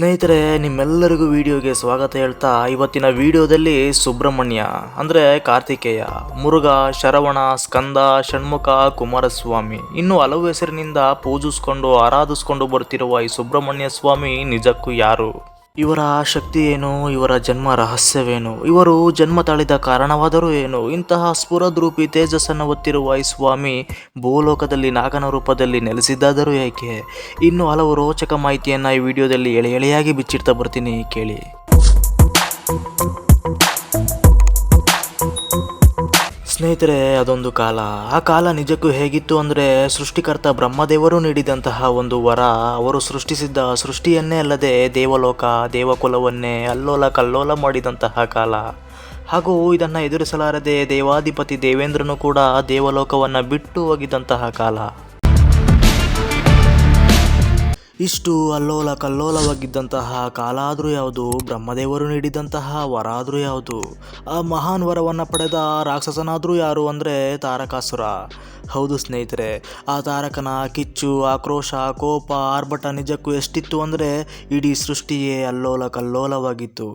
ಸ್ನೇಹಿತರೆ, ನಿಮ್ಮೆಲ್ಲರಿಗೂ ವಿಡಿಯೋಗೆ ಸ್ವಾಗತ ಹೇಳ್ತಾ ಇವತ್ತಿನ ವಿಡಿಯೋದಲ್ಲಿ ಸುಬ್ರಹ್ಮಣ್ಯ, ಅಂದರೆ ಕಾರ್ತಿಕೇಯ, ಮುರುಘ, ಶರವಣ, ಸ್ಕಂದ, ಷಣ್ಮುಖ, ಕುಮಾರಸ್ವಾಮಿ. ಇನ್ನು ಹಲವು ಹೆಸರಿನಿಂದ ಪೂಜಿಸ್ಕೊಂಡು, ಆರಾಧಿಸ್ಕೊಂಡು ಬರ್ತಿರುವ ಈ ಸುಬ್ರಹ್ಮಣ್ಯ ಸ್ವಾಮಿ ನಿಜಕ್ಕೂ ಯಾರು? ಇವರ ಶಕ್ತಿ ಏನು? ಇವರ ಜನ್ಮ ರಹಸ್ಯವೇನು? ಇವರು ಜನ್ಮ ತಾಳಿದ ಕಾರಣವಾದರೂ ಏನು? ಇಂತಹ ಸ್ಫುರದ್ರೂಪಿ ತೇಜಸ್ಸನ್ನು ಹೊತ್ತಿರುವ ಈ ಸ್ವಾಮಿ ಭೂಲೋಕದಲ್ಲಿ ನಾಗನ ರೂಪದಲ್ಲಿ ನೆಲೆಸಿದ್ದಾದರೂ ಏಕೆ? ಇನ್ನು ಹಲವು ರೋಚಕ ಮಾಹಿತಿಯನ್ನು ಈ ವಿಡಿಯೋದಲ್ಲಿ ಎಳೆ ಎಳೆಯಾಗಿ ಬಿಚ್ಚಿಡ್ತಾ ಬರ್ತೀನಿ, ಕೇಳಿ. ಸ್ನೇಹಿತರೆ, ಅದೊಂದು ಕಾಲ. ಆ ಕಾಲ ನಿಜಕ್ಕೂ ಹೇಗಿತ್ತು ಅಂದರೆ, ಸೃಷ್ಟಿಕರ್ತ ಬ್ರಹ್ಮದೇವರು ನೀಡಿದಂತಹ ಒಂದು ವರ. ಅವರು ಸೃಷ್ಟಿಸಿದ್ದ ಸೃಷ್ಟಿಯನ್ನೇ ಅಲ್ಲದೆ ದೇವಲೋಕ, ದೇವಕುಲವನ್ನೇ ಅಲ್ಲೋಲ ಕಲ್ಲೋಲ ಮಾಡಿದಂತಹ ಕಾಲ. ಹಾಗೂ ಇದನ್ನು ಎದುರಿಸಲಾರದೆ ದೇವಾಧಿಪತಿ ದೇವೇಂದ್ರನು ಕೂಡ ದೇವಲೋಕವನ್ನು ಬಿಟ್ಟು ಹೋಗಿದ್ದಂತಹ ಕಾಲ. ಇಷ್ಟು ಅಲ್ಲೋಲ ಕಲ್ಲೋಲವಾಗಿದ್ದಂತಹ ಕಾಲ ಆದರೂ ಯಾವುದು, ಬ್ರಹ್ಮದೇವರು ನೀಡಿದಂತಹ ವರ ಆದರೂ ಯಾವುದು, ಆ ಮಹಾನ್ ವರವನ್ನು ಪಡೆದ ರಾಕ್ಷಸನಾದರೂ ಯಾರು ಅಂದರೆ ತಾರಕಾಸುರ. ಹೌದು ಸ್ನೇಹಿತರೆ, ಆ ತಾರಕನ ಕಿಚ್ಚು, ಆಕ್ರೋಶ, ಕೋಪ, ಆರ್ಭಟ ನಿಜಕ್ಕೂ ಎಷ್ಟಿತ್ತು ಅಂದರೆ ಇಡೀ ಸೃಷ್ಟಿಯೇ ಅಲ್ಲೋಲ ಕಲ್ಲೋಲವಾಗಿತ್ತು.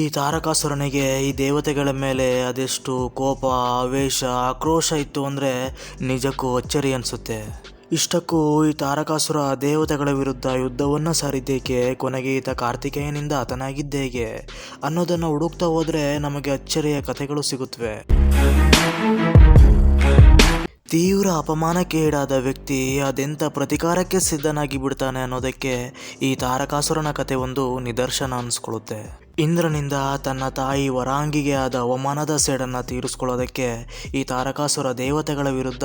ಈ ತಾರಕಾಸುರನಿಗೆ ಈ ದೇವತೆಗಳ ಮೇಲೆ ಅದೆಷ್ಟು ಕೋಪ ಆವೇಶ ಆಕ್ರೋಶ ಇತ್ತು ಅಂದರೆ ನಿಜಕ್ಕೂ ಅಚ್ಚರಿ ಅನಿಸುತ್ತೆ. ಇಷ್ಟಕ್ಕೂ ಈ ತಾರಕಾಸುರ ದೇವತೆಗಳ ವಿರುದ್ಧ ಯುದ್ಧವನ್ನು ಸಾರಿದ್ದೇಕೆ? ಕೊನೆಗೆ ಈತ ಕಾರ್ತಿಕೇಯನಿಂದ ಆತನಾಗಿದ್ದೇಗೆ ಅನ್ನೋದನ್ನು ಹುಡುಕ್ತಾ ಹೋದರೆ ನಮಗೆ ಅಚ್ಚರಿಯ ಕಥೆಗಳು ಸಿಗುತ್ತವೆ ತೀವ್ರ ಅಪಮಾನಕ್ಕೆ ಈಡಾದ ವ್ಯಕ್ತಿ ಅದೆಂಥ ಪ್ರತಿಕಾರಕ್ಕೆ ಸಿದ್ಧನಾಗಿ ಬಿಡ್ತಾನೆ ಅನ್ನೋದಕ್ಕೆ ಈ ತಾರಕಾಸುರನ ಕಥೆ ಒಂದು ನಿದರ್ಶನ ಅನಿಸ್ಕೊಳ್ಳುತ್ತೆ. ಇಂದ್ರನಿಂದ ತನ್ನ ತಾಯಿ ವರಾಂಗಿಗೆ ಆದ ಅವಮಾನದ ಸೇಡನ್ನು ತೀರಿಸ್ಕೊಳ್ಳೋದಕ್ಕೆ ಈ ತಾರಕಾಸುರ ದೇವತೆಗಳ ವಿರುದ್ಧ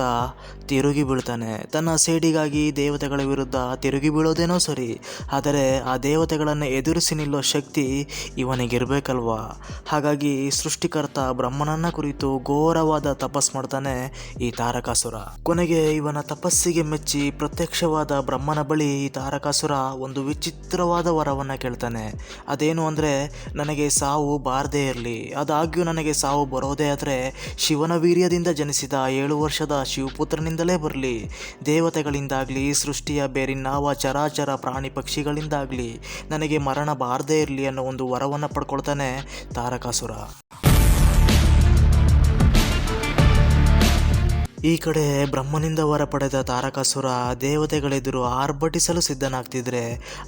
ತಿರುಗಿ ಬೀಳ್ತಾನೆ. ತನ್ನ ಸೇಡಿಗಾಗಿ ದೇವತೆಗಳ ವಿರುದ್ಧ ತಿರುಗಿ ಬೀಳೋದೇನೋ ಸರಿ, ಆದರೆ ಆ ದೇವತೆಗಳನ್ನು ಎದುರಿಸಿ ನಿಲ್ಲೋ ಶಕ್ತಿ ಇವನಿಗಿರಬೇಕಲ್ವಾ? ಹಾಗಾಗಿ ಸೃಷ್ಟಿಕರ್ತ ಬ್ರಹ್ಮನನ್ನ ಕುರಿತು ಘೋರವಾದ ತಪಸ್ ಮಾಡ್ತಾನೆ ಈ ತಾರಕಾಸುರ. ಕೊನೆಗೆ ಇವನ ತಪಸ್ಸಿಗೆ ಮೆಚ್ಚಿ ಪ್ರತ್ಯಕ್ಷವಾದ ಬ್ರಹ್ಮನ ಬಳಿ ಈ ತಾರಕಾಸುರ ಒಂದು ವಿಚಿತ್ರವಾದ ವರವನ್ನು ಕೇಳ್ತಾನೆ. ಅದೇನು ಅಂದ್ರೆ ನನಗೆ ಸಾವು ಬಾರದೇ ಇರಲಿ. ಅದಾಗ್ಯೂ ನನಗೆ ಸಾವು ಬರೋದೇ ಆದರೆ ಶಿವನ ವೀರ್ಯದಿಂದ ಜನಿಸಿದ ಏಳು ವರ್ಷದ ಶಿವಪುತ್ರನಿಂದಲೇ ಬರಲಿ. ದೇವತೆಗಳಿಂದಾಗಲಿ, ಸೃಷ್ಟಿಯ ಬೇರಿನ್ನಾವ ಚರಾಚರ ಪ್ರಾಣಿ ಪಕ್ಷಿಗಳಿಂದಾಗಲಿ ನನಗೆ ಮರಣ ಬಾರದೇ ಇರಲಿ ಅನ್ನೋ ಒಂದು ವರವನ್ನು ಪಡ್ಕೊಳ್ತಾನೆ ತಾರಕಾಸುರ. ಈ ಕಡೆ ಬ್ರಹ್ಮನಿಂದ ವರ ಪಡೆದ ತಾರಕಾಸುರ ದೇವತೆಗಳೆದುರು ಆರ್ಭಟಿಸಲು ಸಿದ್ಧನಾಗ್ತಿದ್ರೆ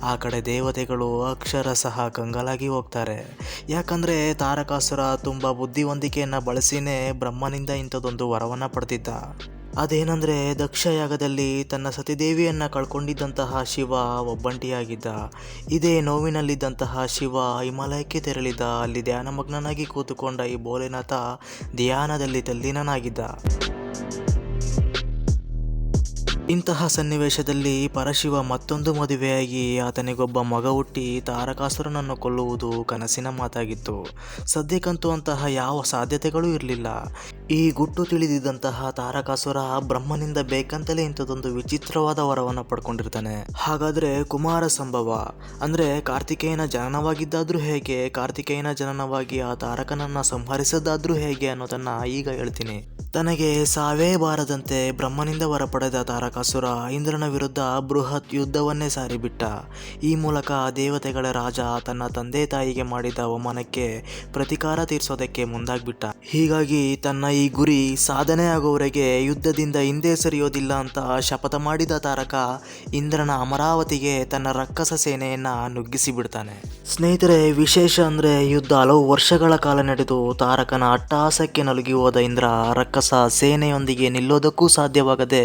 ಆ ಕಡೆ ದೇವತೆಗಳು ಅಕ್ಷರ ಸಹ ಕಂಗಲಾಗಿ ಹೋಗ್ತಾರೆ. ಯಾಕಂದ್ರೆ ತಾರಕಾಸುರ ತುಂಬ ಬುದ್ಧಿವಂತಿಕೆಯನ್ನು ಬಳಸಿನೇ ಬ್ರಹ್ಮನಿಂದ ಇಂಥದ್ದೊಂದು ವರವನ್ನು ಪಡೆದಿದ್ದ. ಅದೇನೆಂದರೆ ದಕ್ಷಯಾಗದಲ್ಲಿ ತನ್ನ ಸತಿದೇವಿಯನ್ನು ಕಳ್ಕೊಂಡಿದ್ದಂತಹ ಶಿವ ಒಬ್ಬಂಟಿಯಾಗಿದ್ದ. ಇದೇ ನೋವಿನಲ್ಲಿದ್ದಂತಹ ಶಿವ ಹಿಮಾಲಯಕ್ಕೆ ತೆರಳಿದ. ಅಲ್ಲಿ ಧ್ಯಾನಮಗ್ನನಾಗಿ ಕೂತುಕೊಂಡ ಈ ಭೋಲೆನಾಥ ಧ್ಯಾನದಲ್ಲಿ ತಲ್ಲೀನನಾಗಿದ್ದ. ಇಂತಹ ಸನ್ನಿವೇಶದಲ್ಲಿ ಪರಶಿವ ಮತ್ತೊಂದು ಮದುವೆಯಾಗಿ ಆತನಿಗೊಬ್ಬ ಮಗ ಹುಟ್ಟಿ ತಾರಕಾಸುರನನ್ನು ಕೊಲ್ಲುವುದು ಕನಸಿನ ಮಾತಾಗಿತ್ತು. ಸದ್ಯಕ್ಕಂತೂ ಅಂತಹ ಯಾವ ಸಾಧ್ಯತೆಗಳೂ ಇರಲಿಲ್ಲ. ಈ ಗುಟ್ಟು ತಿಳಿದಿದ್ದಂತಹ ತಾರಕಾಸುರ ಬ್ರಹ್ಮನಿಂದ ಬೇಕಂತಲೇ ಇಂಥದೊಂದು ವಿಚಿತ್ರವಾದ ವರವನ್ನು ಪಡ್ಕೊಂಡಿರ್ತಾನೆ. ಹಾಗಾದ್ರೆ ಕುಮಾರ ಸಂಭವ, ಅಂದ್ರೆ ಕಾರ್ತಿಕೇಯನ ಜನನವಾಗಿದ್ದಾದ್ರೂ ಹೇಗೆ, ಕಾರ್ತಿಕೇಯನ ಜನನವಾಗಿ ಆ ತಾರಕನನ್ನ ಸಂಹರಿಸದಾದ್ರೂ ಹೇಗೆ ಅನ್ನೋದನ್ನ ಈಗ ಹೇಳ್ತೀನಿ. ತನಗೆ ಸಾವೇ ಬಾರದಂತೆ ಬ್ರಹ್ಮನಿಂದ ವರ ಪಡೆದ ತಾರಕಾಸುರ ಇಂದ್ರನ ವಿರುದ್ಧ ಬೃಹತ್ ಯುದ್ಧವನ್ನೇ ಸಾರಿಬಿಟ್ಟ. ಈ ಮೂಲಕ ದೇವತೆಗಳ ರಾಜ ತನ್ನ ತಂದೆ ತಾಯಿಗೆ ಮಾಡಿದ ಅವಮಾನಕ್ಕೆ ಪ್ರತಿಕಾರ ತೀರಿಸೋದಕ್ಕೆ ಮುಂದಾಗ್ಬಿಟ್ಟ. ಹೀಗಾಗಿ ತನ್ನ ಈ ಗುರಿ ಸಾಧನೆ ಆಗೋವರೆಗೆ ಯುದ್ಧದಿಂದ ಹಿಂದೆ ಸರಿಯೋದಿಲ್ಲ ಅಂತ ಶಪಥ ಮಾಡಿದ ತಾರಕ ಇಂದ್ರನ ಅಮರಾವತಿಗೆ ತನ್ನ ರಕ್ಕಸ ಸೇನೆಯನ್ನು ನುಗ್ಗಿಸಿ ಬಿಡ್ತಾನೆ ಸ್ನೇಹಿತರೆ, ವಿಶೇಷ ಅಂದರೆ ಯುದ್ಧ ಹಲವು ವರ್ಷಗಳ ಕಾಲ ನಡೆದು ತಾರಕನ ಅಟ್ಟಹಾಸಕ್ಕೆ ನಲುಗಿ ಹೋದ ಇಂದ್ರ ರಕ್ಕಸ ಸೇನೆಯೊಂದಿಗೆ ನಿಲ್ಲೋದಕ್ಕೂ ಸಾಧ್ಯವಾಗದೆ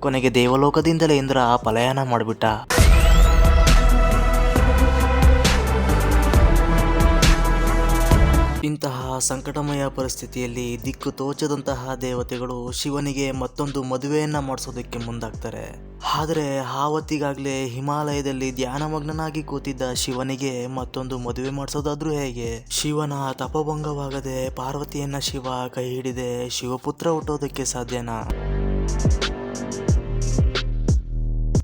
ಕೊನೆಗೆ ದೇವಲೋಕದಿಂದಲೇ ಇಂದ್ರ ಪಲಾಯನ ಮಾಡಿಬಿಟ್ಟ. ಇಂತಹ ಸಂಕಟಮಯ ಪರಿಸ್ಥಿತಿಯಲ್ಲಿ ದಿಕ್ಕು ತೋಚದಂತಹ ದೇವತೆಗಳು ಶಿವನಿಗೆ ಮತ್ತೊಂದು ಮದುವೆಯನ್ನ ಮಾಡಿಸೋದಕ್ಕೆ ಮುಂದಾಗ್ತಾರೆ. ಆದರೆ ಆವತ್ತಿಗಾಗಲೇ ಹಿಮಾಲಯದಲ್ಲಿ ಧ್ಯಾನಮಗ್ನನಾಗಿ ಕೂತಿದ್ದ ಶಿವನಿಗೆ ಮತ್ತೊಂದು ಮದುವೆ ಮಾಡಿಸೋದಾದ್ರೂ ಹೇಗೆ? ಶಿವನ ತಪಭಂಗವಾಗದೆ ಪಾರ್ವತಿಯನ್ನ ಶಿವ ಕೈ ಹಿಡಿದೆ ಶಿವಪುತ್ರ ಹುಟ್ಟೋದಕ್ಕೆ ಸಾಧ್ಯನಾ?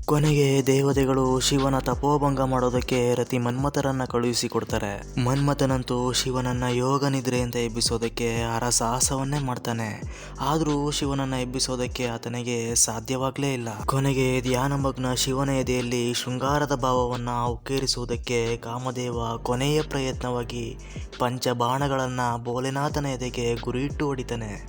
ಕೊನೆಗೆ ದೇವತೆಗಳು ಶಿವನ ತಪೋಭಂಗ ಮಾಡೋದಕ್ಕೆ ರತಿ ಮನ್ಮಥರನ್ನ ಕಳುಹಿಸಿಕೊಡ್ತಾರೆ. ಮನ್ಮಥನಂತೂ ಶಿವನನ್ನ ಯೋಗ ನಿದ್ರೆಯಿಂದ ಎಬ್ಬಿಸೋದಕ್ಕೆ ಹರಸಾಹಸವನ್ನೇ ಮಾಡ್ತಾನೆ. ಆದರೂ ಶಿವನನ್ನ ಎಬ್ಬಿಸೋದಕ್ಕೆ ಆತನಿಗೆ ಸಾಧ್ಯವಾಗಲೇ ಇಲ್ಲ. ಕೊನೆಗೆ ಧ್ಯಾನಮಗ್ನ ಶಿವನ ಎದೆಯಲ್ಲಿ ಶೃಂಗಾರದ ಭಾವವನ್ನು ಉಕ್ಕೇರಿಸುವುದಕ್ಕೆ ಕಾಮದೇವ ಕೊನೆಯ ಪ್ರಯತ್ನವಾಗಿ ಪಂಚಬಾಣಗಳನ್ನು ಬೋಲೆನಾಥನ ಎದೆಗೆ ಗುರಿಯಿಟ್ಟು ಹೊಡಿತಾನೆ.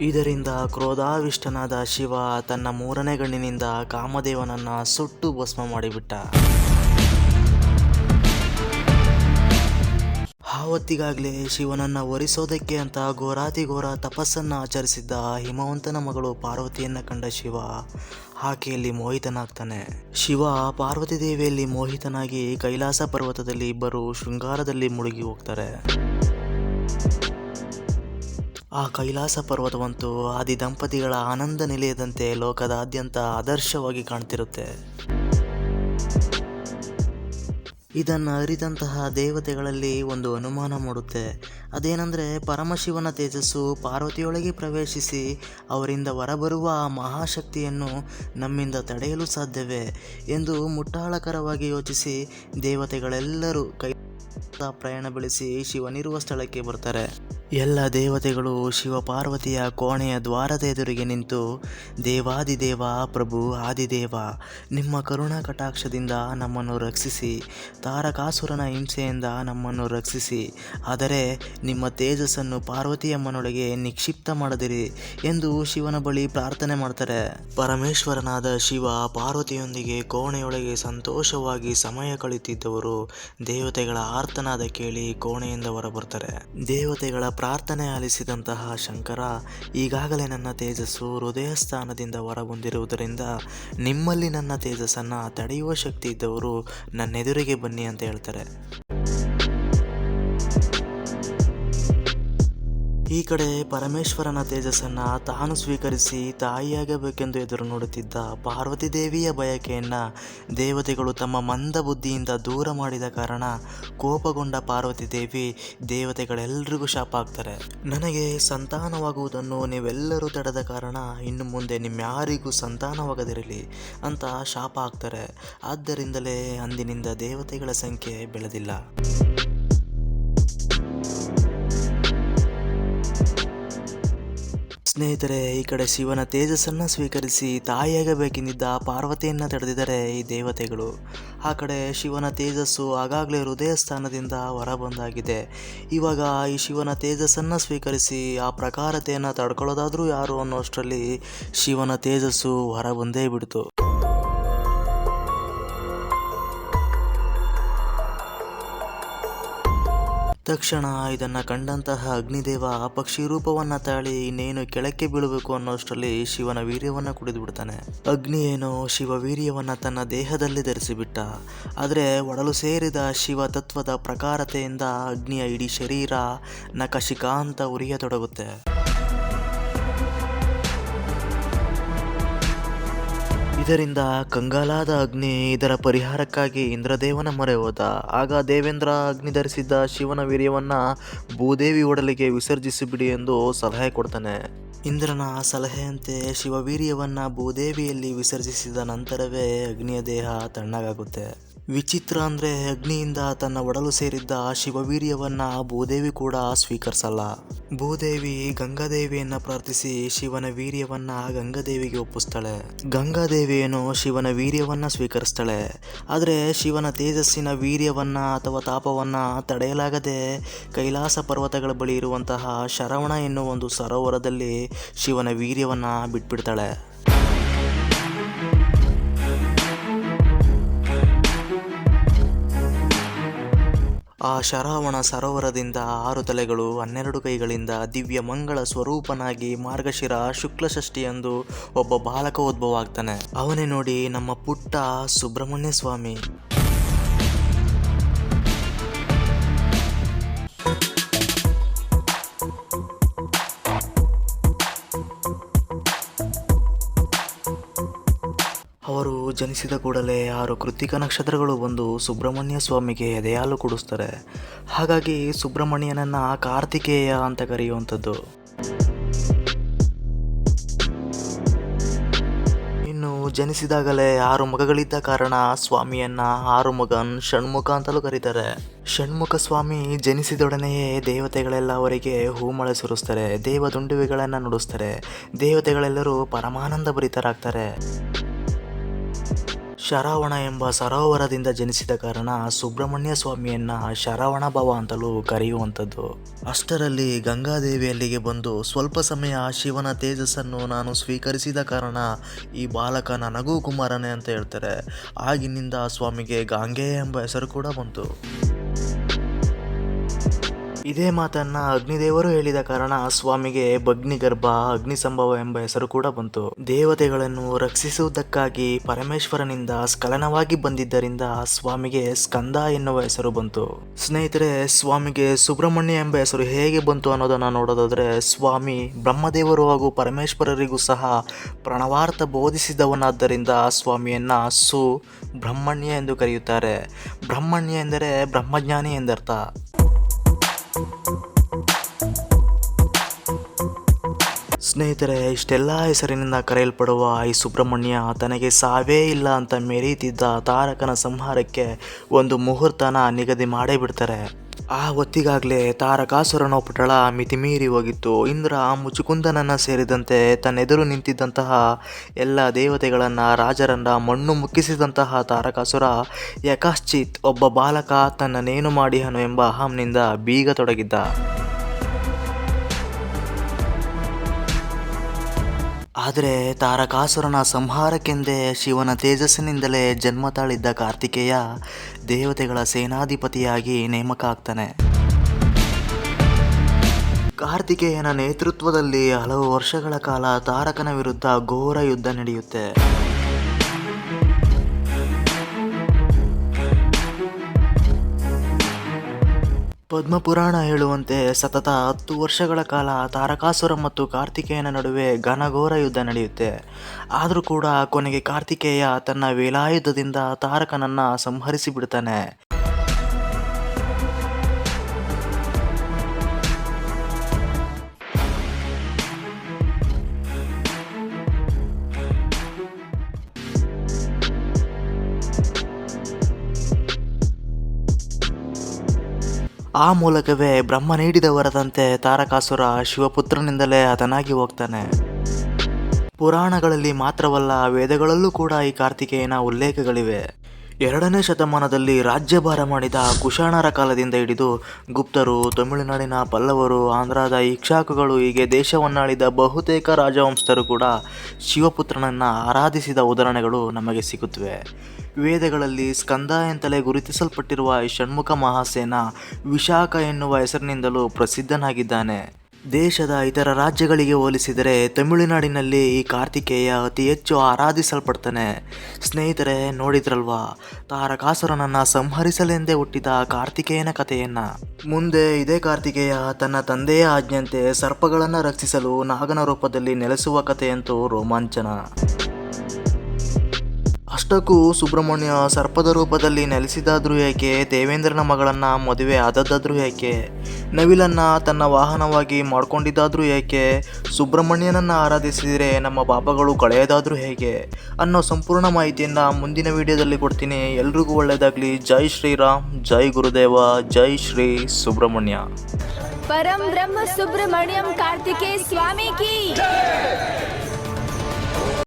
ಇದರಿಂದ ಕ್ರೋಧಾವಿಷ್ಟನಾದ ಶಿವ ತನ್ನ ಮೂರನೇ ಗಣ್ಣಿನಿಂದ ಕಾಮದೇವನನ್ನ ಸುಟ್ಟು ಭಸ್ಮ ಮಾಡಿಬಿಟ್ಟ. ಆವತ್ತಿಗಾಗಲೇ ಶಿವನನ್ನ ಒರಿಸೋದಕ್ಕೆ ಅಂತ ಘೋರಾತಿ ಘೋರ ತಪಸ್ಸನ್ನ ಆಚರಿಸಿದ್ದ ಹಿಮವಂತನ ಮಗಳು ಪಾರ್ವತಿಯನ್ನ ಕಂಡ ಶಿವ ಆಕೆಯಲ್ಲಿ ಮೋಹಿತನಾಗ್ತಾನೆ. ಶಿವ ಪಾರ್ವತಿ ದೇವಿಯಲ್ಲಿ ಮೋಹಿತನಾಗಿ ಕೈಲಾಸ ಪರ್ವತದಲ್ಲಿ ಇಬ್ಬರು ಶೃಂಗಾರದಲ್ಲಿ ಮುಳುಗಿ ಹೋಗ್ತಾರೆ. ಆ ಕೈಲಾಸ ಪರ್ವತವಂತೂ ಆದಿ ದಂಪತಿಗಳ ಆನಂದ ನಿಲಯದಂತೆ ಲೋಕದಾದ್ಯಂತ ಆದರ್ಶವಾಗಿ ಕಾಣ್ತಿರುತ್ತೆ. ಇದನ್ನು ಅರಿತಂತಹ ದೇವತೆಗಳಲ್ಲಿ ಒಂದು ಅನುಮಾನ ಮೂಡುತ್ತೆ. ಅದೇನೆಂದರೆ ಪರಮಶಿವನ ತೇಜಸ್ಸು ಪಾರ್ವತಿಯೊಳಗೆ ಪ್ರವೇಶಿಸಿ ಅವರಿಂದ ಹೊರಬರುವ ಆ ಮಹಾಶಕ್ತಿಯನ್ನು ನಮ್ಮಿಂದ ತಡೆಯಲು ಸಾಧ್ಯವೇ ಎಂದು ಮುಟ್ಟಾಳಕರವಾಗಿ ಯೋಚಿಸಿ ದೇವತೆಗಳೆಲ್ಲರೂ ಕೈ ಪ್ರಯಾಣ ಬೆಳೆಸಿ ಶಿವನಿರುವ ಸ್ಥಳಕ್ಕೆ ಬರ್ತಾರೆ. ಎಲ್ಲ ದೇವತೆಗಳು ಶಿವ ಪಾರ್ವತಿಯ ಕೋಣೆಯ ದ್ವಾರದ ಎದುರಿಗೆ ನಿಂತು, ದೇವಾದಿದೇವ, ಪ್ರಭು ಆದಿದೇವ, ನಿಮ್ಮ ಕರುಣಾ ಕಟಾಕ್ಷದಿಂದ ನಮ್ಮನ್ನು ರಕ್ಷಿಸಿ, ತಾರಕಾಸುರನ ಹಿಂಸೆಯಿಂದ ನಮ್ಮನ್ನು ರಕ್ಷಿಸಿ, ಆದರೆ ನಿಮ್ಮ ತೇಜಸ್ಸನ್ನು ಪಾರ್ವತಿಯಮ್ಮನೊಳಗೆ ನಿಕ್ಷಿಪ್ತ ಮಾಡದಿರಿ ಎಂದು ಶಿವನ ಬಳಿ ಪ್ರಾರ್ಥನೆ ಮಾಡ್ತಾರೆ. ಪರಮೇಶ್ವರನಾದ ಶಿವ ಪಾರ್ವತಿಯೊಂದಿಗೆ ಕೋಣೆಯೊಳಗೆ ಸಂತೋಷವಾಗಿ ಸಮಯ ಕಳೆಯುತ್ತಿದ್ದವರು ದೇವತೆಗಳ ಆರ್ತನಾದ ಕೇಳಿ ಕೋಣೆಯಿಂದ ಹೊರಬರ್ತಾರೆ ದೇವತೆಗಳ ಪ್ರಾರ್ಥನೆ ಆಲಿಸಿದಂತಹ ಶಂಕರ ಈಗಾಗಲೇ ನನ್ನ ತೇಜಸ್ಸು ಹೃದಯ ಸ್ಥಾನದಿಂದ ಹೊರಬಂದಿರುವುದರಿಂದ ನಿಮ್ಮಲ್ಲಿ ನನ್ನ ತೇಜಸ್ಸನ್ನು ತಡೆಯುವ ಶಕ್ತಿ ಇದ್ದವರು ನನ್ನೆದುರಿಗೆ ಬನ್ನಿ ಅಂತ ಹೇಳ್ತಾರೆ. ಈ ಕಡೆ ಪರಮೇಶ್ವರನ ತೇಜಸ್ಸನ್ನ ತಾನು ಸ್ವೀಕರಿಸಿ ತಾಯಿಯಾಗಬೇಕೆಂದು ಎದುರು ನೋಡುತ್ತಿದ್ದ ಪಾರ್ವತಿ ದೇವಿಯ ಬಯಕೆಯನ್ನ ದೇವತೆಗಳು ತಮ್ಮ ಮಂದ ಬುದ್ಧಿಯಿಂದ ದೂರ ಮಾಡಿದ ಕಾರಣ ಕೋಪಗೊಂಡ ಪಾರ್ವತಿ ದೇವಿ ದೇವತೆಗಳೆಲ್ಲರಿಗೂ ಶಾಪ ಆಗ್ತಾರೆ ನನಗೆ ಸಂತಾನವಾಗುವುದನ್ನು ನೀವೆಲ್ಲರೂ ತಡೆದ ಕಾರಣ ಇನ್ನು ಮುಂದೆ ನಿಮ್ಯಾರಿಗೂ ಸಂತಾನವಾಗದಿರಲಿ ಅಂತ ಶಾಪ ಆಗ್ತಾರೆ. ಆದ್ದರಿಂದಲೇ ಅಂದಿನಿಂದ ದೇವತೆಗಳ ಸಂಖ್ಯೆ ಬೆಳೆದಿಲ್ಲ. ಸ್ನೇಹಿತರೆ, ಈ ಕಡೆ ಶಿವನ ತೇಜಸ್ಸನ್ನು ಸ್ವೀಕರಿಸಿ ತಾಯಿಯಾಗಬೇಕೆಂದಿದ್ದ ಪಾರ್ವತಿಯನ್ನು ತಡೆದಿದ್ದಾರೆ ಈ ದೇವತೆಗಳು. ಆ ಕಡೆ ಶಿವನ ತೇಜಸ್ಸು ಆಗಾಗಲೇ ಹೃದಯ ಸ್ಥಾನದಿಂದ ಹೊರಬಂದಾಗಿದೆ. ಇವಾಗ ಈ ಶಿವನ ತೇಜಸ್ಸನ್ನು ಸ್ವೀಕರಿಸಿ ಆ ಪ್ರಕಾರತೆಯನ್ನು ತಡ್ಕೊಳ್ಳೋದಾದರೂ ಯಾರು ಅನ್ನೋಷ್ಟರಲ್ಲಿ ಶಿವನ ತೇಜಸ್ಸು ಹೊರಬಂದೇ ಬಿಡ್ತು. ತಕ್ಷಣ ಇದನ್ನು ಕಂಡಂತಹ ಅಗ್ನಿದೇವ ಪಕ್ಷಿ ರೂಪವನ್ನು ತಾಳಿ ಇನ್ನೇನು ಕೆಳಕ್ಕೆ ಬೀಳಬೇಕು ಅನ್ನೋಷ್ಟರಲ್ಲಿ ಶಿವನ ವೀರ್ಯವನ್ನು ಕುಡಿದು ಬಿಡ್ತಾನೆ. ಅಗ್ನಿ ಏನೋ ಶಿವ ವೀರ್ಯವನ್ನು ತನ್ನ ದೇಹದಲ್ಲಿ ಧರಿಸಿಬಿಟ್ಟ. ಆದರೆ ಒಡಲು ಸೇರಿದ ಶಿವ ತತ್ವದ ಪ್ರಕಾರತೆಯಿಂದ ಅಗ್ನಿಯ ಇಡೀ ಶರೀರ ನಖಶಿಕಾಂತ ಉರಿಯತೊಡಗುತ್ತೆ. ಇದರಿಂದ ಕಂಗಾಲಾದ ಅಗ್ನಿ ಇದರ ಪರಿಹಾರಕ್ಕಾಗಿ ಇಂದ್ರದೇವನ ಮೊರೆ ಹೋದ. ಆಗ ದೇವೇಂದ್ರ ಅಗ್ನಿ ಧರಿಸಿದ್ದ ಶಿವನ ವೀರ್ಯವನ್ನ ಭೂದೇವಿ ಒಡಲಿಗೆ ವಿಸರ್ಜಿಸಿಬಿಡಿ ಎಂದು ಸಲಹೆ ಕೊಡ್ತಾನೆ. ಇಂದ್ರನ ಸಲಹೆಯಂತೆ ಶಿವವೀರ್ಯವನ್ನ ಭೂದೇವಿಯಲ್ಲಿ ವಿಸರ್ಜಿಸಿದ ನಂತರವೇ ಅಗ್ನಿಯ ದೇಹ ತಣ್ಣಗಾಗುತ್ತೆ. ವಿಚಿತ್ರ ಅಂದರೆ ಅಗ್ನಿಯಿಂದ ತನ್ನ ಒಡಲು ಸೇರಿದ್ದ ಶಿವವೀರ್ಯವನ್ನ ಭೂದೇವಿ ಕೂಡ ಸ್ವೀಕರಿಸಲ್ಲ. ಭೂದೇವಿ ಗಂಗಾದೇವಿಯನ್ನ ಪ್ರಾರ್ಥಿಸಿ ಶಿವನ ವೀರ್ಯವನ್ನ ಗಂಗಾದೇವಿಗೆ ಒಪ್ಪಿಸ್ತಾಳೆ. ಗಂಗಾದೇವಿಯನ್ನು ಶಿವನ ವೀರ್ಯವನ್ನ ಸ್ವೀಕರಿಸ್ತಾಳೆ. ಆದರೆ ಶಿವನ ತೇಜಸ್ಸಿನ ವೀರ್ಯವನ್ನ ಅಥವಾ ತಾಪವನ್ನು ತಡೆಯಲಾಗದೆ ಕೈಲಾಸ ಪರ್ವತಗಳ ಬಳಿ ಇರುವಂತಹ ಶರವಣ ಎನ್ನುವ ಒಂದು ಸರೋವರದಲ್ಲಿ ಶಿವನ ವೀರ್ಯವನ್ನ ಬಿಟ್ಬಿಡ್ತಾಳೆ. ಆ ಶರಾವಣ ಸರೋವರದಿಂದ ಆರು ತಲೆಗಳು, ಹನ್ನೆರಡು ಕೈಗಳಿಂದ ದಿವ್ಯ ಮಂಗಳ ಸ್ವರೂಪನಾಗಿ ಮಾರ್ಗಶಿರ ಶುಕ್ಲ ಷಷ್ಠಿಯಂದು ಒಬ್ಬ ಬಾಲಕ ಉದ್ಭವ ಆಗ್ತಾನೆ ಅವನೇ ನೋಡಿ ನಮ್ಮ ಪುಟ್ಟ ಸುಬ್ರಹ್ಮಣ್ಯ ಸ್ವಾಮಿ. ಅವರು ಜನಿಸಿದ ಕೂಡಲೇ ಆರು ಕೃತಿಕ ನಕ್ಷತ್ರಗಳು ಬಂದು ಸುಬ್ರಹ್ಮಣ್ಯ ಸ್ವಾಮಿಗೆ ಎದೆಯಾಲು ಕೊಡಿಸ್ತಾರೆ. ಹಾಗಾಗಿ ಸುಬ್ರಹ್ಮಣ್ಯನನ್ನು ಕಾರ್ತಿಕೇಯ ಅಂತ ಕರೆಯುವಂಥದ್ದು. ಇನ್ನು ಜನಿಸಿದಾಗಲೇ ಆರು ಮಗಗಳಿದ್ದ ಕಾರಣ ಸ್ವಾಮಿಯನ್ನ ಆರುಮಗನ್ ಷಣ್ಮುಖ ಅಂತಲೂ ಕರೀತಾರೆ. ಷಣ್ಮುಖ ಸ್ವಾಮಿ ಜನಿಸಿದೊಡನೆಯೇ ದೇವತೆಗಳೆಲ್ಲ ಅವರಿಗೆ ಹೂಮಳೆ ಸುರಿಸ್ತಾರೆ ದೇವ ದುಂಡುವೆಗಳನ್ನು ನುಡಿಸ್ತಾರೆ, ದೇವತೆಗಳೆಲ್ಲರೂ ಪರಮಾನಂದ ಭರಿತರಾಗ್ತಾರೆ. ಶರವಣ ಎಂಬ ಸರೋವರದಿಂದ ಜನಿಸಿದ ಕಾರಣ ಸುಬ್ರಹ್ಮಣ್ಯ ಸ್ವಾಮಿಯನ್ನ ಶರಾವಣ ಭವ ಅಂತಲೂ ಕರೆಯುವಂಥದ್ದು. ಅಷ್ಟರಲ್ಲಿ ಗಂಗಾದೇವಿ ಅಲ್ಲಿಗೆ ಬಂದು ಸ್ವಲ್ಪ ಸಮಯ ಶಿವನ ತೇಜಸ್ಸನ್ನು ನಾನು ಸ್ವೀಕರಿಸಿದ ಕಾರಣ ಈ ಬಾಲಕ ನನಗೂ ಕುಮಾರನೇ ಅಂತ ಹೇಳ್ತಾರೆ. ಆಗಿನಿಂದ ಸ್ವಾಮಿಗೆ ಗಾಂಗೆಯ ಎಂಬ ಹೆಸರು ಕೂಡ ಬಂತು. ಇದೇ ಮಾತನ್ನ ಅಗ್ನಿದೇವರು ಹೇಳಿದ ಕಾರಣ ಸ್ವಾಮಿಗೆ ಬಗ್ನಿಗರ್ಭ ಅಗ್ನಿ ಸಂಭವ ಎಂಬ ಹೆಸರು ಕೂಡ ಬಂತು. ದೇವತೆಗಳನ್ನು ರಕ್ಷಿಸುವುದಕ್ಕಾಗಿ ಪರಮೇಶ್ವರನಿಂದ ಸ್ಖಲನವಾಗಿ ಬಂದಿದ್ದರಿಂದ ಸ್ವಾಮಿಗೆ ಸ್ಕಂದ ಎನ್ನುವ ಹೆಸರು ಬಂತು. ಸ್ನೇಹಿತರೆ, ಸ್ವಾಮಿಗೆ ಸುಬ್ರಹ್ಮಣ್ಯ ಎಂಬ ಹೆಸರು ಹೇಗೆ ಬಂತು ಅನ್ನೋದನ್ನ ನೋಡೋದಾದ್ರೆ, ಸ್ವಾಮಿ ಬ್ರಹ್ಮದೇವರು ಹಾಗೂ ಪರಮೇಶ್ವರರಿಗೂ ಸಹ ಪ್ರಣವಾರ್ಥ ಬೋಧಿಸಿದವನಾದ್ದರಿಂದ ಸ್ವಾಮಿಯನ್ನ ಸು ಬ್ರಹ್ಮಣ್ಯ ಎಂದು ಕರೆಯುತ್ತಾರೆ. ಬ್ರಹ್ಮಣ್ಯ ಎಂದರೆ ಬ್ರಹ್ಮಜ್ಞಾನಿ ಎಂದರ್ಥ. ಸ್ನೇಹಿತರೆ, ಇಷ್ಟೆಲ್ಲ ಹೆಸರಿನಿಂದ ಕರೆಯಲ್ಪಡುವ ಈ ಸುಬ್ರಹ್ಮಣ್ಯ ತನಗೆ ಸಾವೇ ಇಲ್ಲ ಅಂತ ಮೆರೀತಿದ್ದ ತಾರಕನ ಸಂಹಾರಕ್ಕೆ ಒಂದು ಮುಹೂರ್ತನ ನಿಗದಿ ಮಾಡೇ ಬಿಡ್ತಾರೆ ಆ ಹೊತ್ತಿಗಾಗಲೇ ತಾರಕಾಸುರನ ಪುಟಳ ಮಿತಿಮೀರಿ ಹೋಗಿತ್ತು. ಇಂದ್ರ ಮುಚುಕುಂದನನ್ನು ಸೇರಿದಂತೆ ತನ್ನೆದುರು ನಿಂತಿದ್ದಂತಹ ಎಲ್ಲ ದೇವತೆಗಳನ್ನು ರಾಜರನ್ನ ಮಣ್ಣು ಮುಕ್ಕಿಸಿದಂತಹ ತಾರಕಾಸುರ, ಯಕಾಶ್ಚಿತ್ ಒಬ್ಬ ಬಾಲಕ ತನ್ನನ್ನೇನು ಮಾಡಿಹನು ಎಂಬ ಅಹಂನಿಂದ ಬೀಗತೊಡಗಿದ್ದ. ಆದರೆ ತಾರಕಾಸುರನ ಸಂಹಾರಕ್ಕೆಂದೇ ಶಿವನ ತೇಜಸ್ಸಿನಿಂದಲೇ ಜನ್ಮ ತಾಳಿದ್ದ ಕಾರ್ತಿಕೇಯ ದೇವತೆಗಳ ಸೇನಾಧಿಪತಿಯಾಗಿ ನೇಮಕ ಆಗ್ತಾನೆ ಕಾರ್ತಿಕೇಯನ ನೇತೃತ್ವದಲ್ಲಿ ಹಲವು ವರ್ಷಗಳ ಕಾಲ ತಾರಕನ ವಿರುದ್ಧ ಘೋರ ಯುದ್ಧ ನಡೆಯುತ್ತೆ. ಪದ್ಮಪುರಾಣ ಹೇಳುವಂತೆ ಸತತ ಹತ್ತು ವರ್ಷಗಳ ಕಾಲ ತಾರಕಾಸುರ ಮತ್ತು ಕಾರ್ತಿಕೇಯನ ನಡುವೆ ಘನಘೋರ ಯುದ್ಧ ನಡೆಯುತ್ತೆ. ಆದರೂ ಕೂಡ ಕೊನೆಗೆ ಕಾರ್ತಿಕೇಯ ತನ್ನ ವೇಲಾಯುಧದಿಂದ ತಾರಕನನ್ನ ಸಂಹರಿಸಿ ಬಿಡ್ತಾನೆ ಆ ಮೂಲಕವೇ ಬ್ರಹ್ಮ ನೀಡಿದವರದಂತೆ ತಾರಕಾಸುರ ಶಿವಪುತ್ರನಿಂದಲೇ ಅದನಾಗಿ ಹೋಗ್ತಾನೆ. ಪುರಾಣಗಳಲ್ಲಿ ಮಾತ್ರವಲ್ಲ ವೇದಗಳಲ್ಲೂ ಕೂಡ ಈ ಕಾರ್ತಿಕೇಯನ ಉಲ್ಲೇಖಗಳಿವೆ. ಎರಡನೇ ಶತಮಾನದಲ್ಲಿ ರಾಜ್ಯಭಾರ ಮಾಡಿದ ಕುಶಾಣರ ಕಾಲದಿಂದ ಹಿಡಿದು ಗುಪ್ತರು, ತಮಿಳುನಾಡಿನ ಪಲ್ಲವರು, ಆಂಧ್ರದ ಇಕ್ಷಾಕುಗಳು, ಹೀಗೆ ದೇಶವನ್ನಾಳಿದ ಬಹುತೇಕ ರಾಜವಂಶರು ಕೂಡ ಶಿವಪುತ್ರನನ್ನು ಆರಾಧಿಸಿದ ಉದಾಹರಣೆಗಳು ನಮಗೆ ಸಿಗುತ್ತವೆ. ವೇದಗಳಲ್ಲಿ ಸ್ಕಂದ ಎಂತಲೇ ಗುರುತಿಸಲ್ಪಟ್ಟಿರುವ ಈ ಷಣ್ಮುಖ ಮಹಾಸೇನ ವಿಶಾಖ ಎನ್ನುವ ಹೆಸರಿನಿಂದಲೂ ಪ್ರಸಿದ್ಧನಾಗಿದ್ದಾನೆ. ದೇಶದ ಇತರ ರಾಜ್ಯಗಳಿಗೆ ಹೋಲಿಸಿದರೆ ತಮಿಳುನಾಡಿನಲ್ಲಿ ಈ ಕಾರ್ತಿಕೇಯ ಅತಿ ಹೆಚ್ಚು ಆರಾಧಿಸಲ್ಪಡ್ತಾನೆ. ಸ್ನೇಹಿತರೆ, ನೋಡಿದ್ರಲ್ವಾ? ತಾರಕಾಸುರನನ್ನ ಸಂಹರಿಸಲೆಂದೇ ಹುಟ್ಟಿದ ಕಾರ್ತಿಕೇಯನ ಕಥೆಯನ್ನ. ಮುಂದೆ ಇದೇ ಕಾರ್ತಿಕೇಯ ತನ್ನ ತಂದೆಯ ಆಜ್ಞಂತೆ ಸರ್ಪಗಳನ್ನು ರಕ್ಷಿಸಲು ನಾಗನ ರೂಪದಲ್ಲಿ ನೆಲೆಸುವ ಕಥೆಯಂತೂ ರೋಮಾಂಚನ. ಅಷ್ಟಕ್ಕೂ ಸುಬ್ರಹ್ಮಣ್ಯ ಸರ್ಪದ ರೂಪದಲ್ಲಿ ನೆಲೆಸಿದಾದ್ರೂ ಏಕೆ? ದೇವೇಂದ್ರನ ಮಗಳನ್ನ ಮದುವೆ ಆದದ್ದಾದ್ರೂ ಏಕೆ? ನವಿಲನ್ನ ತನ್ನ ವಾಹನವಾಗಿ ಮಾಡಿಕೊಂಡಿದ್ದಾದ್ರೂ ಏಕೆ? ಸುಬ್ರಹ್ಮಣ್ಯನನ್ನ ಆರಾಧಿಸಿದರೆ ನಮ್ಮ ಪಾಪಗಳು ಕಳೆಯದಾದ್ರೂ ಹೇಗೆ? ಅನ್ನೋ ಸಂಪೂರ್ಣ ಮಾಹಿತಿಯನ್ನ ಮುಂದಿನ ವಿಡಿಯೋದಲ್ಲಿ ಕೊಡ್ತೀನಿ. ಎಲ್ರಿಗೂ ಒಳ್ಳೆಯದಾಗಲಿ. ಜೈ ಶ್ರೀರಾಮ್. ಜೈ ಗುರುದೇವ. ಜೈ ಶ್ರೀ ಸುಬ್ರಹ್ಮಣ್ಯ. ಪರಂ ಬ್ರಹ್ಮ ಸುಬ್ರಹ್ಮಣ್ಯಂ ಕಾರ್ತಿಕೇ ಸ್ವಾಮಿ ಕಿ